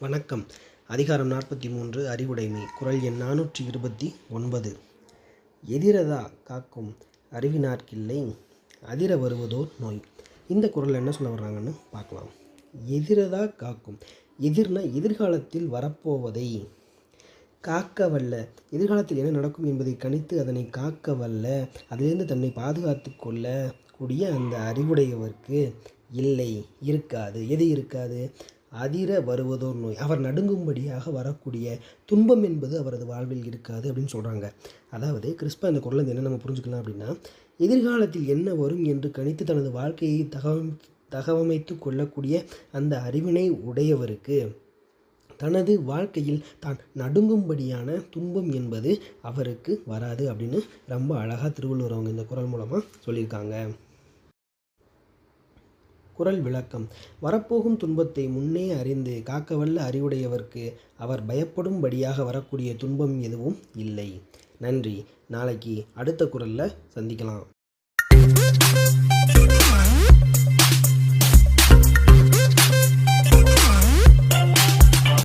வணக்கம். அதிகாரம் நாற்பத்தி மூன்று அறிவுடைமை. குரல் எண் நானூற்றி இருபத்தி ஒன்பது. எதிரதா காக்கும் அறிவினார்க்கில்லை அதிர வருவதோர் நோய். இந்த குரல் என்ன சொல்ல வர்றாங்கன்னு பார்க்கலாம். எதிரதா காக்கும். எதிர்னா எதிர்காலத்தில் வரப்போவதை. காக்க வல்ல எதிர்காலத்தில் என்ன நடக்கும் என்பதை கணித்து அதனை காக்க வல்ல அதிலிருந்து தன்னை பாதுகாத்து கொள்ளக்கூடிய அந்த அறிவுடையவருக்கு இல்லை. இருக்காது. எது இருக்காது? அதிர வருவதோர் நோய். அவர் நடுங்கும்படியாக வரக்கூடிய துன்பம் என்பது அவரது வாழ்வில் இருக்காது அப்படின்னு சொல்கிறாங்க அதாவது கிறிஸ்பா இந்த குரல் என்ன நம்ம புரிஞ்சுக்கலாம் அப்படின்னா எதிர்காலத்தில் என்ன வரும் என்று கணித்து தனது வாழ்க்கையை தகவம் தகவமைத்து கொள்ளக்கூடிய அந்த அறிவினை உடையவருக்கு தனது வாழ்க்கையில் தான் நடுங்கும்படியான துன்பம் என்பது அவருக்கு வராது அப்படின்னு ரொம்ப அழகாக திருவள்ளுவர் அவங்க இந்த குரல் மூலமாக சொல்லியிருக்காங்க. குரல் விளக்கம். வரப்போகும் துன்பத்தை முன்னே அறிந்து காக்கவல்ல அறிவுடையவர்க்கு அவர் பயப்படும்படியாக வரக்கூடிய துன்பம் எதுவும் இல்லை. நன்றி. நாளைக்கு அடுத்த குரலில் சந்திக்கலாம்.